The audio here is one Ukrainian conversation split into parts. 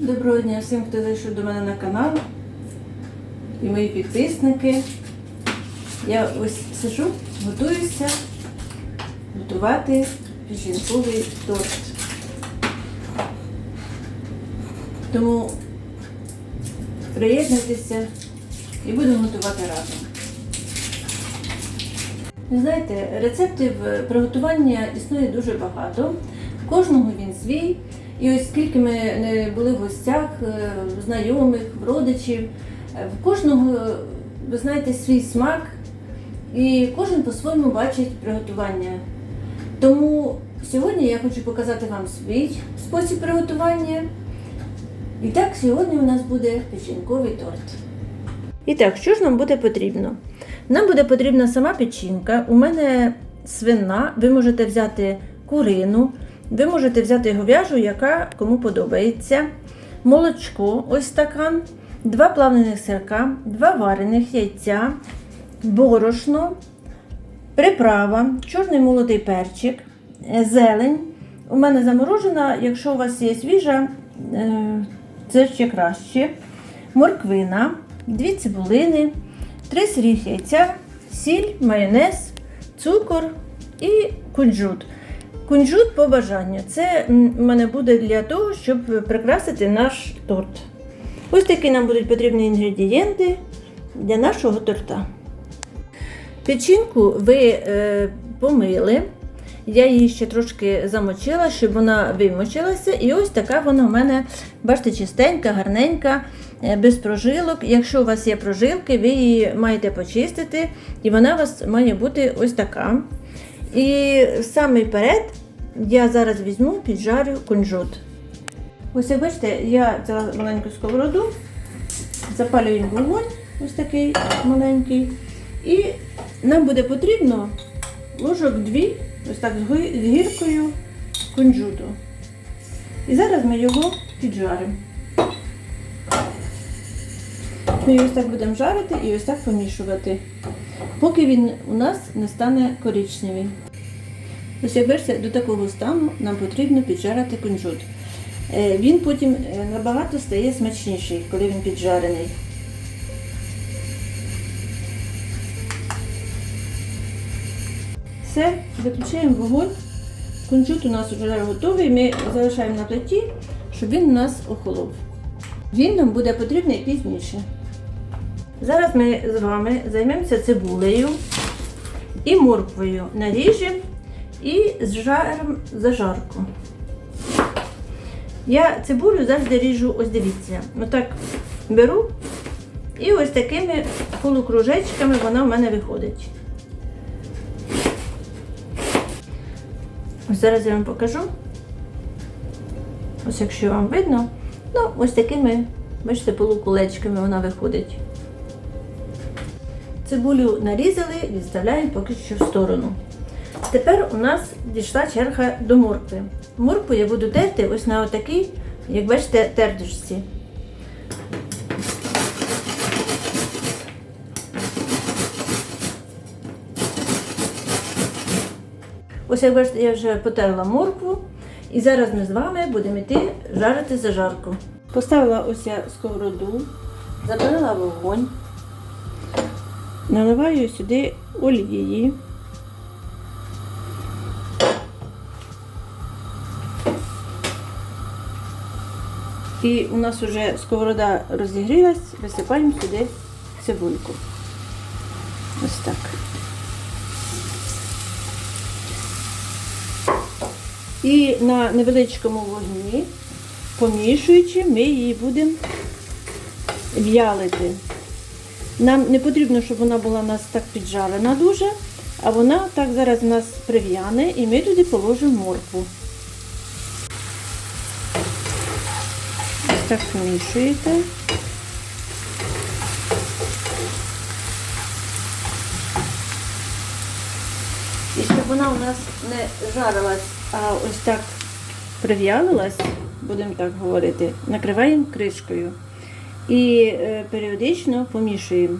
Доброго дня всім, хто зайшов до мене на канал і мої підписники. Я ось сижу, готуюся готувати жінковий торт. Тому приєднуйтеся і будемо готувати разом. Знаєте, рецептів приготування існує дуже багато. Кожного він свій. І ось скільки ми не були в гостях, е, знайомих, родичів, е, в кожного, ви знаєте, свій смак, і кожен по-своєму бачить приготування. Тому сьогодні я хочу показати вам свій спосіб приготування. І так, сьогодні у нас буде печінковий торт. І так, що ж нам буде потрібно? Нам буде потрібна сама печінка. У мене свина, ви можете взяти курину, ви можете взяти говяжу, яка кому подобається. Молочко, ось стакан, два плавлених сирка, два варених яйця, борошно, приправа, чорний молодий перчик, е, зелень. У мене заморожена, якщо у вас є свіжа, е, це ще краще. Морквина, дві цибулини, три сиріх яйця, сіль, майонез, цукор і кунжут. Кунжут по бажанню. Це в мене буде для того, щоб прикрасити наш торт. Ось такі нам будуть потрібні інгредієнти для нашого торта. Печінку ви е, помили. Я її ще трошки замочила, щоб вона вимочилася. І ось така вона в мене, бачите, чистенька, гарненька, е, без прожилок. Якщо у вас є прожилки, ви її маєте почистити, і вона у вас має бути ось така. І саме перед я зараз візьму, піджарю кунжут. Ось як бачите, я взяла маленьку сковороду, запалюю вогонь, ось такий маленький. І нам буде потрібно ложок дві, ось так з гіркою кунжуту. І зараз ми його піджаримо. Ми його ось так будемо жарити і ось так помішувати, поки він у нас не стане коричневий. Ось до такого стану нам потрібно піджарити кунжут. Е, Він потім е, набагато стає смачніший, коли він піджарений. Все, виключаємо вогонь. Кунжут у нас вже готовий. Ми залишаємо на плиті, щоб він у нас охолов. Він нам буде потрібний пізніше. Зараз ми з вами займемося цибулею і морквою. Наріжемо і зжаримо зажарку. Я цибулю завжди ріжу, ось дивіться. Отак беру і ось такими полукружечками вона в мене виходить. Ось зараз я вам покажу. Ось якщо вам видно, ну ось такими, бачите, полукулечками вона виходить. Цибулю нарізали, відставляємо поки що в сторону. Тепер у нас дійшла черга до моркви. Моркву я буду терти ось на отакій, як бачите, тердушці. Ось як бачите, я вже потерла моркву. І зараз ми з вами будемо йти жарити зажарку. Поставила ось я сковороду, запалила вогонь, наливаю сюди олії. І у нас вже сковорода розігрілась, висипаємо сюди цибульку. Ось так. І на невеличкому вогні, помішуючи, ми її будемо в'ялити. Нам не потрібно, щоб вона була у нас так піджарена дуже, а вона так зараз у нас прив'яне і ми туди положимо моркву. Так помішуєте. І щоб вона у нас не жарилась, а ось так прив'ялилась, будемо так говорити, накриваємо кришкою і е, періодично помішуємо.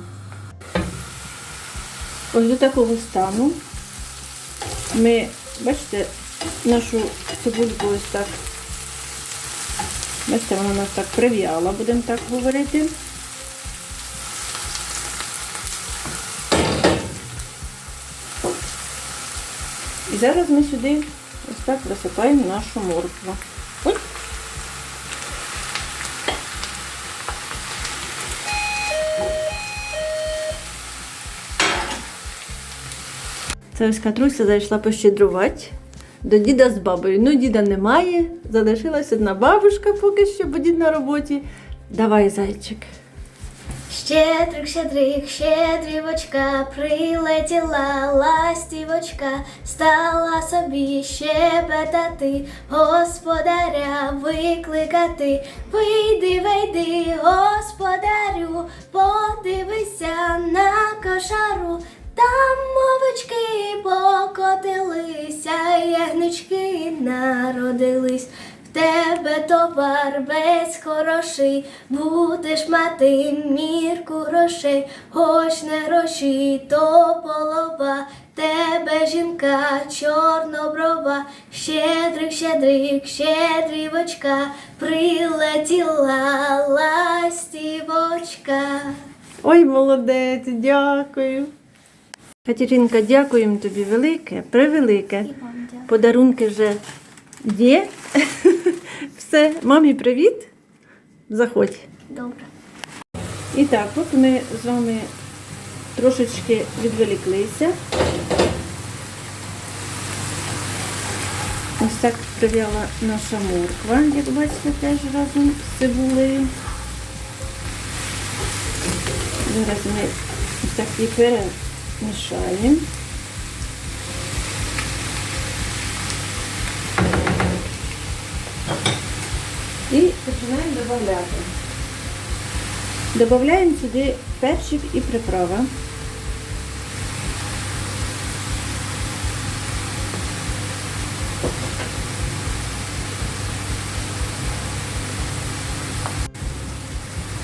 Ось до такого стану ми, бачите, нашу цибульку ось так Бачите, вона у нас так прив'яла, будемо так говорити. І зараз ми сюди ось так висипаємо нашу моркву. Ой. Це ось Катруся зайшла пощедрувати до діда з бабою. Ну, діда немає, залишилась одна бабушка поки що, бо дід на роботі. Давай, зайчик. Щедрик, щедрик, щедрівочка, прилетіла ластівочка, стала собі щебетати, господаря викликати. Вийди, вийди, господарю, подивися на кошару. Там мовички покотилися, ягнички народились. В тебе товар весь хороший, будеш мати мірку грошей, хоч не гроші, то полова, тебе жінка чорноброва, щедрик, щедрик, щедрівочка, прилетіла ластівочка. Ой, молодець, дякую. Катеринка, дякуємо тобі велике, превелике. Подарунки вже є. Все, мамі привіт. Заходь. Добре. І так, от ми з вами трошечки відволіклися. Ось так прив'яла наша морква, як бачите, теж разом з цибулею. Зараз ми ось так її перемішаємо. І починаємо додавати. Добавляємо сюди перчик і приправа.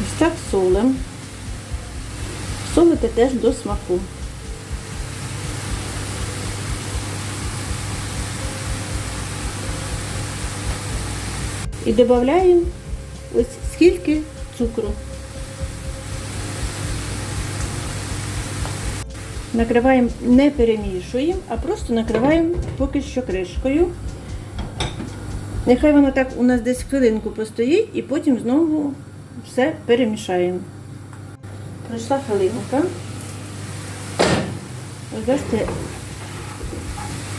Ось так солим. Солити теж до смаку. І додаємо ось скільки цукру. Накриваємо, не перемішуємо, а просто накриваємо поки що кришкою. Нехай воно так у нас десь хвилинку постоїть і потім знову все перемішаємо. Пройшла хвилинка. Ось бачите,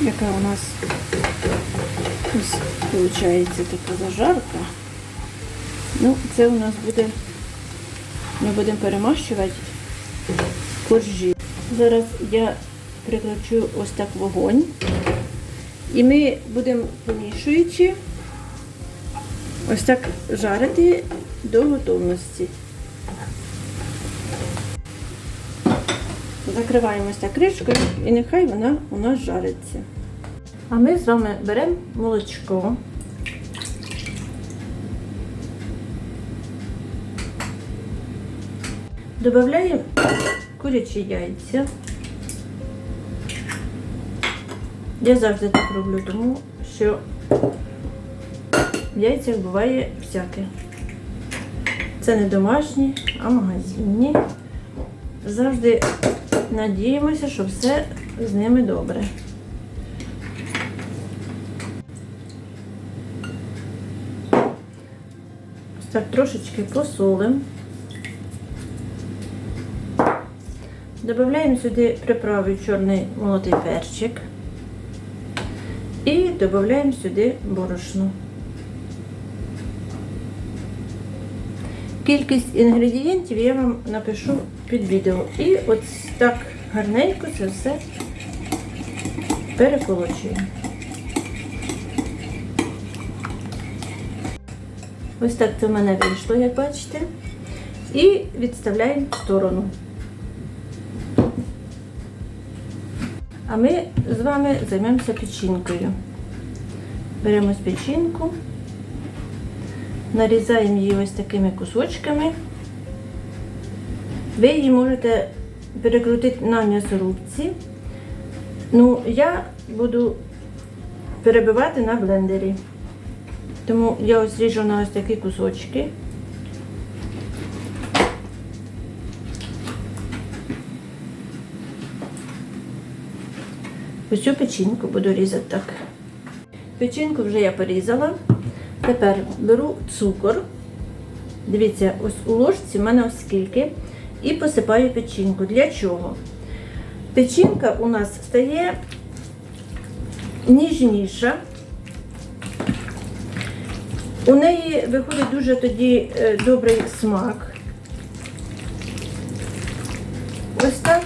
яка у нас ось виходить така зажарка. Ну, це у нас буде, ми будемо перемащувати коржі. Зараз я прикручу ось так вогонь. І ми будемо помішуючи ось так жарити до готовності. Закриваємо ось так кришкою і нехай вона у нас жариться. А ми з вами беремо молочко. Додаємо курячі яйця. Я завжди так роблю, тому що в яйцях буває всяке. Це не домашні, а магазинні. Завжди надіємося, що все з ними добре. Так трошечки посолимо. Добавляємо сюди приправу чорний молотий перчик і додаємо сюди борошно. Кількість інгредієнтів я вам напишу під відео. І ось так гарненько це все переколочуємо. Ось так це в мене вийшло, як бачите. І відставляємо в сторону. А ми з вами займемося печінкою. Беремо печінку, нарізаємо її ось такими кусочками. Ви її можете перекрутити на м'ясорубці. Ну, я буду перебивати на блендері. Тому я ось ріжу на ось такі кусочки. Ось печінку буду різати так. Печінку вже я порізала. Тепер беру цукор. Дивіться, ось у ложці в мене ось скільки. І посипаю печінку. Для чого? Печінка у нас стає ніжніша. У неї виходить дуже тоді е, добрий смак. Ось так.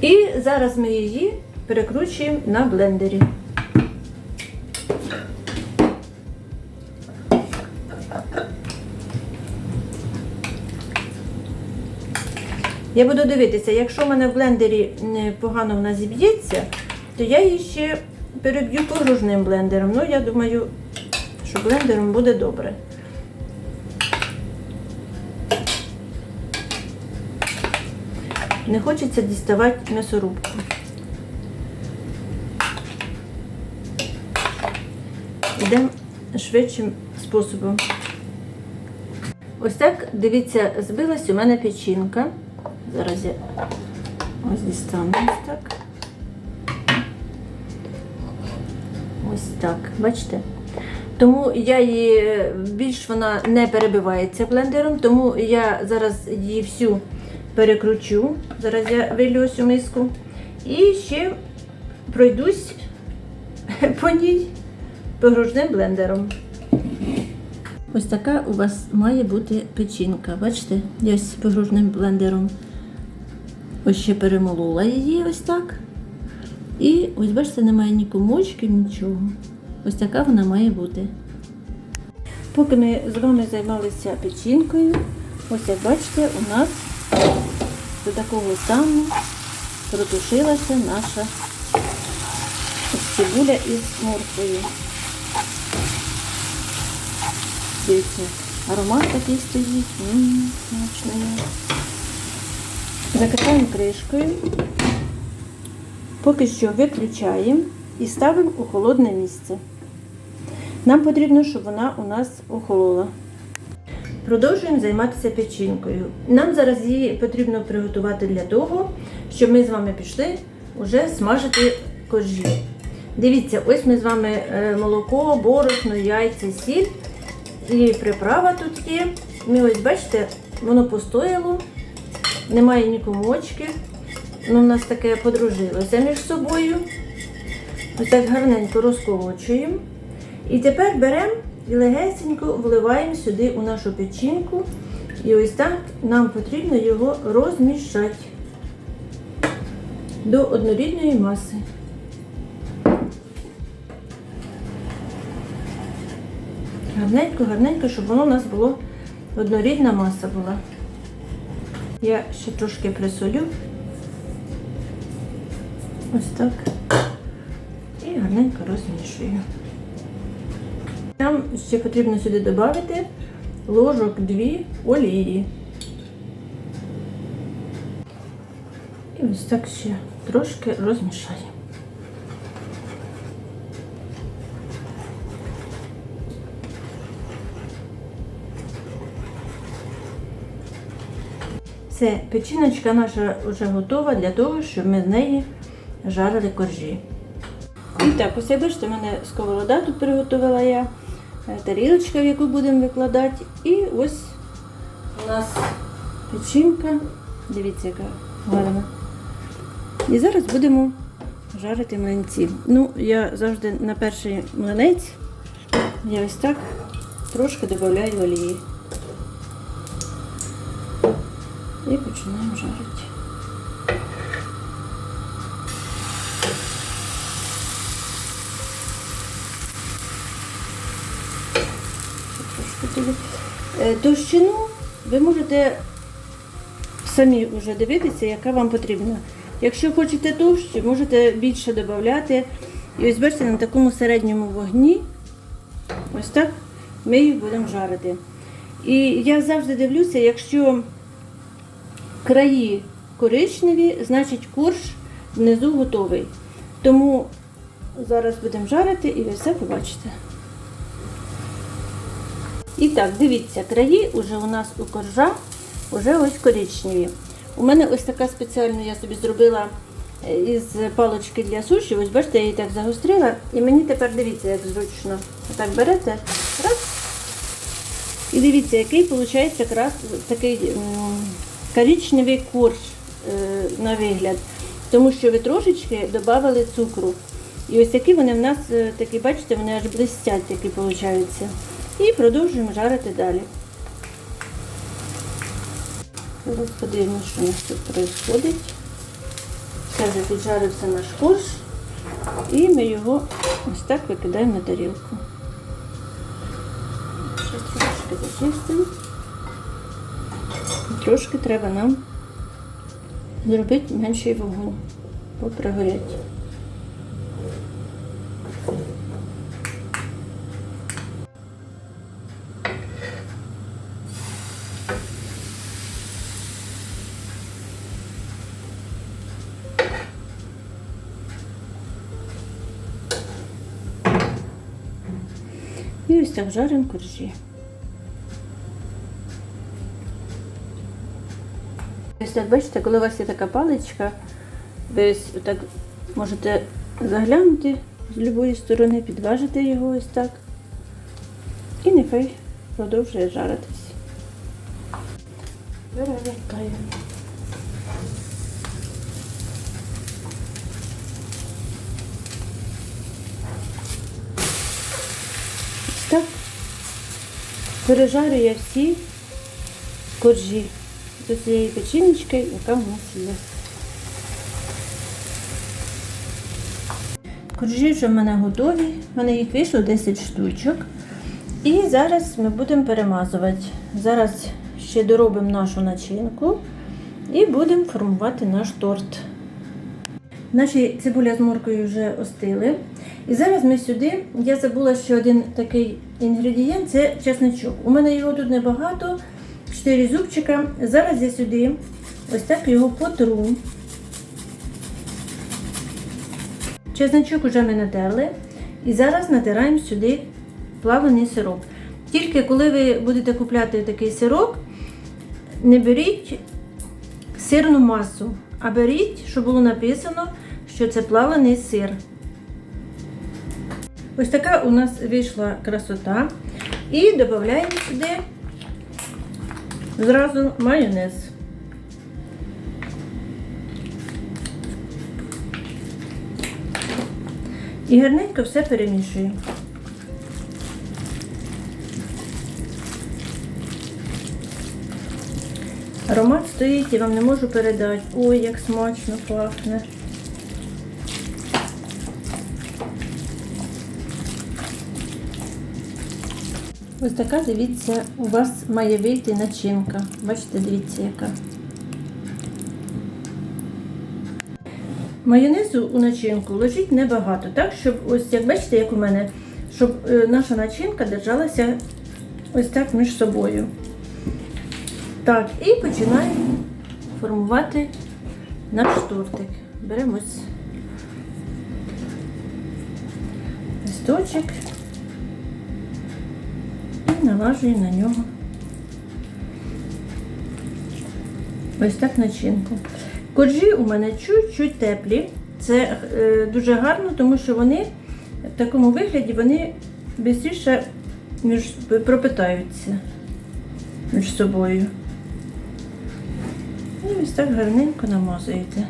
І зараз ми її перекручуємо на блендері. Я буду дивитися, якщо в мене в блендері погано вона зіб'ється, то я її ще переб'ю погружним блендером. Ну, я думаю, що блендером буде добре. Не хочеться діставати м'ясорубку. Йдемо швидшим способом. Ось так, дивіться, збилась у мене печінка. Зараз я ось дістану ось так. Ось так, бачите? Тому я її більш вона не перебивається блендером, тому я зараз її всю перекручу. Зараз я вилю ось у миску. І ще пройдусь по ній погружним блендером. Ось така у вас має бути печінка. Бачите? Я ось погружним блендером ось ще перемолола її ось так. І ось бачите, немає ні комочків, нічого. Ось така вона має бути. Поки ми з вами займалися печінкою, ось як бачите, у нас до такого стану протушилася наша цибуля із морквою. Дивіться, аромат такий стоїть. М, смачний. Закриваємо кришкою. Поки що виключаємо і ставимо у холодне місце. Нам потрібно, щоб вона у нас охолола. Продовжуємо займатися печінкою. Нам зараз її потрібно приготувати для того, щоб ми з вами пішли вже смажити коржі. Дивіться, ось ми з вами е, молоко, борошно, яйця, сіль і приправа тут є. Ми ось бачите, воно постояло, немає ні комочків. Ну, у нас таке подружилося між собою. Ось так гарненько розколочуємо. І тепер беремо і легесенько вливаємо сюди у нашу печінку. І ось так нам потрібно його розмішати до однорідної маси. Гарненько, гарненько, щоб воно у нас було однорідна маса була. Я ще трошки присолю. Ось так. І гарненько розмішую. Нам ще потрібно сюди додати ложок 2 олії. І ось так ще трошки розмішаємо. Все, печіночка наша вже готова для того, щоб ми з неї жарили коржі. І так, ось як бачите, в мене сковорода тут приготувала я, е, тарілочка, в яку будемо викладати. І ось у нас печінка. Дивіться, яка гарна. І зараз будемо жарити млинці. Ну, я завжди на перший млинець я ось так трошки додаю олії. І починаємо жарити. Трошки туди. Е, Товщину ви можете самі вже дивитися, яка вам потрібна. Якщо хочете товщу, можете більше додати. І ось бачите, на такому середньому вогні, ось так ми їх будемо жарити. І я завжди дивлюся, якщо краї коричневі, значить корж внизу готовий. Тому зараз будемо жарити і ви все побачите. І так, дивіться, краї уже у нас у коржа вже ось коричневі. У мене ось така спеціальна, я собі зробила е, із палочки для суші. Ось бачите, я її так загострила. І мені тепер дивіться, як зручно. Отак берете, раз. І дивіться, який виходить якраз такий коричневий корж е, на вигляд. Тому що ви трошечки додали цукру. І ось такі вони в нас е, такі, бачите, вони аж блистять, такі виходять. І продовжуємо жарити далі. Зараз подивимося, що у нас тут відбувається. Це вже піджарився наш корж. І ми його ось так викидаємо на тарілку. Ще трошки зачистимо. Трошки треба нам зробити менший вогонь, бо пригорять. Так жаримо коржі. Ось як бачите, коли у вас є така паличка, ви ось так можете заглянути з будь-якої сторони, підважити його ось так. І нехай продовжує жаритись. Перевертаємо. Ось Так. Пережарює всі коржі з цієї печіночки, яка в нас є. Коржі вже в мене готові, в мене їх вийшло 10 штучок. І зараз ми будемо перемазувати. Зараз ще доробимо нашу начинку і будемо формувати наш торт. Наші цибуля з моркою вже остили. І зараз ми сюди, я забула ще один такий інгредієнт це чесничок. У мене його тут небагато, 4 зубчика. Зараз я сюди ось так його потру. Чесничок вже ми натерли. І зараз натираємо сюди плавлений сироп. Тільки коли ви будете купляти такий сироп, не беріть сирну масу, а беріть, щоб було написано, що це плавлений сир. Ось така у нас вийшла красота. І додаємо сюди зразу майонез. І гарненько все перемішуємо. Аромат стоїть, я вам не можу передати. Ой, як смачно пахне. Ось така, дивіться, у вас має вийти начинка. Бачите, дивіться, яка. Майонезу у начинку ложіть небагато, так, щоб ось, як бачите, як у мене, щоб е, наша начинка держалася ось так між собою. Так, і починаємо формувати наш тортик. Беремо ось листочок і налажуємо на нього ось так начинку. Коржі у мене чуть-чуть теплі. Це е, дуже гарно, тому що вони в такому вигляді вони швидше між, пропитаються між собою. І ось так гарненько намазуєте.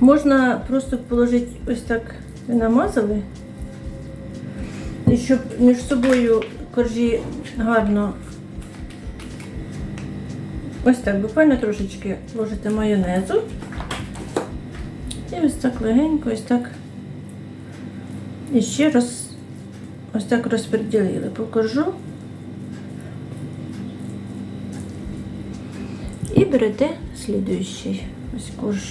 Можна просто положити ось так намазали, і щоб між собою коржі гарно ось так, буквально трошечки ложите майонезу. І ось так легенько, ось так. І ще раз ось так розподілили по коржу. І берете слідуючий ось корж.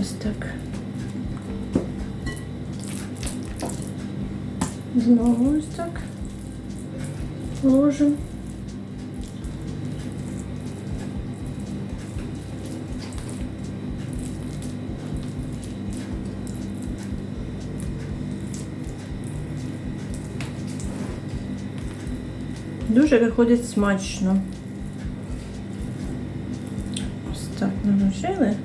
Ось так. Знову ось так ложимо. Дуже виходить смачно. Ось так наложили.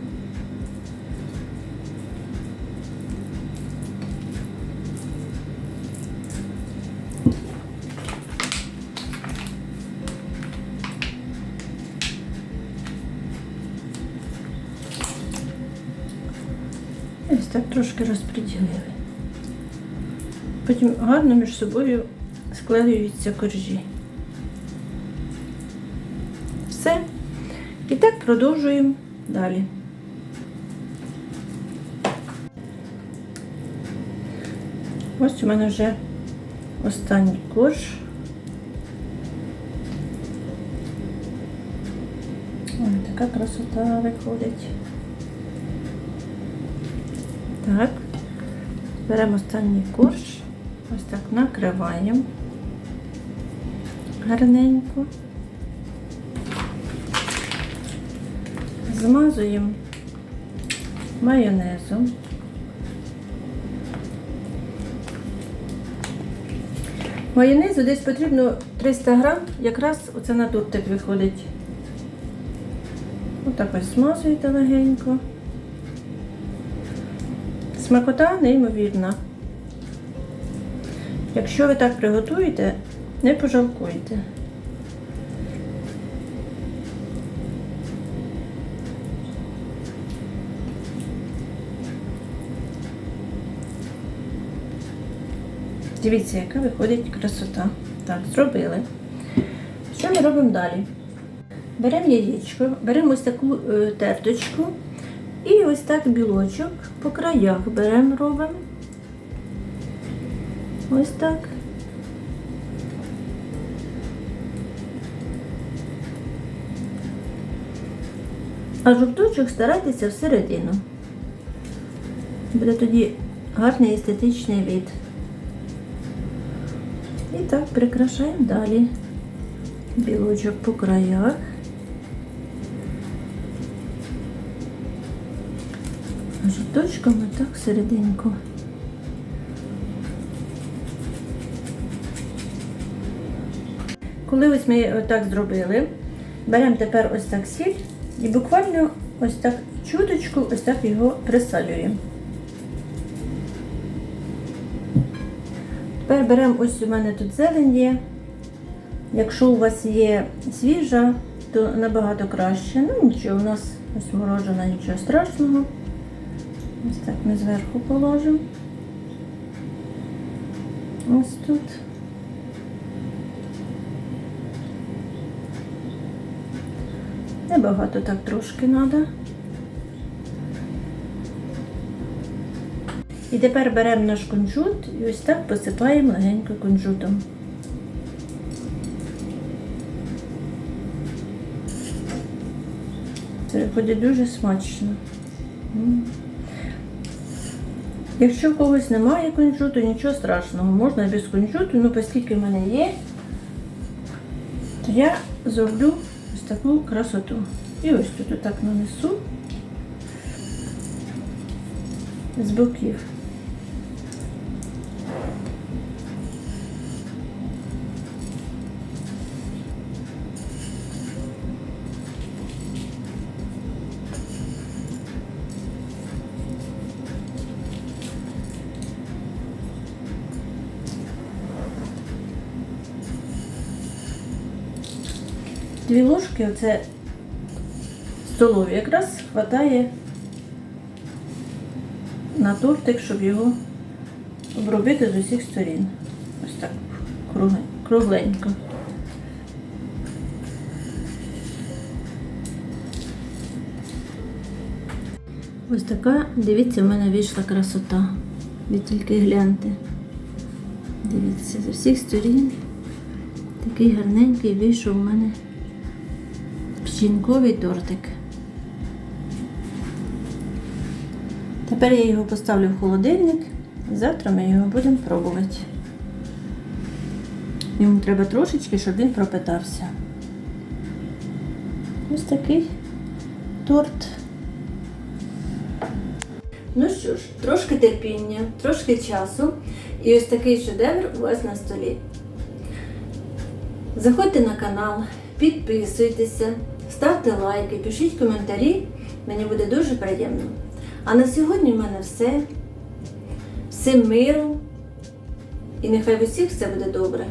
Трошки розподілили. Потім гарно між собою склеюються коржі. Все. І так продовжуємо далі. Ось у мене вже останній корж. Ой, така красота виходить. Так. Беремо останній корж, ось так накриваємо гарненько. Змазуємо майонезом. Майонезу десь потрібно 300 грам, якраз оце на тортик виходить. Отак ось смазуєте легенько. Смакота неймовірна. Якщо ви так приготуєте, не пожалкуйте. Дивіться, яка виходить красота. Так, зробили. Що ми робимо далі? Беремо яєчко, беремо ось таку е, терточку і ось так білочок по краях беремо, робимо. Ось так. А жовточок старайтеся всередину. Буде тоді гарний естетичний вид. І так прикрашаємо далі. Білочок по краях. А жовточками так серединку. Коли ось ми отак зробили, беремо тепер ось так сіль і буквально ось так чуточку, ось так його присалюємо. Тепер беремо ось у мене тут зелень є. Якщо у вас є свіжа, то набагато краще. Ну нічого, у нас ось морожена, нічого страшного. Ось так ми зверху положимо. Ось тут. Небагато так трошки треба. І тепер беремо наш кунжут і ось так посипаємо легенько кунжутом. Це дуже смачно. Якщо в когось немає кунжуту, нічого страшного, можна без кунжуту, ну оскільки в мене є, то я зроблю ось таку красоту. І ось тут отак нанесу з боків. Дві ложки, оце столові, якраз хватає на тортик, щоб його обробити з усіх сторін. Ось так кругленько. Ось така, дивіться, в мене вийшла красота. Ви тільки гляньте. Дивіться, з усіх сторін такий гарненький вийшов у мене печінковий тортик. Тепер я його поставлю в холодильник і завтра ми його будемо пробувати. Йому треба трошечки, щоб він пропитався. Ось такий торт. Ну що ж, трошки терпіння, трошки часу, і ось такий шедевр у вас на столі. Заходьте на канал, підписуйтеся, ставте лайки, пишіть коментарі. Мені буде дуже приємно. А на сьогодні в мене все. Всім миру. І нехай в усіх все буде добре.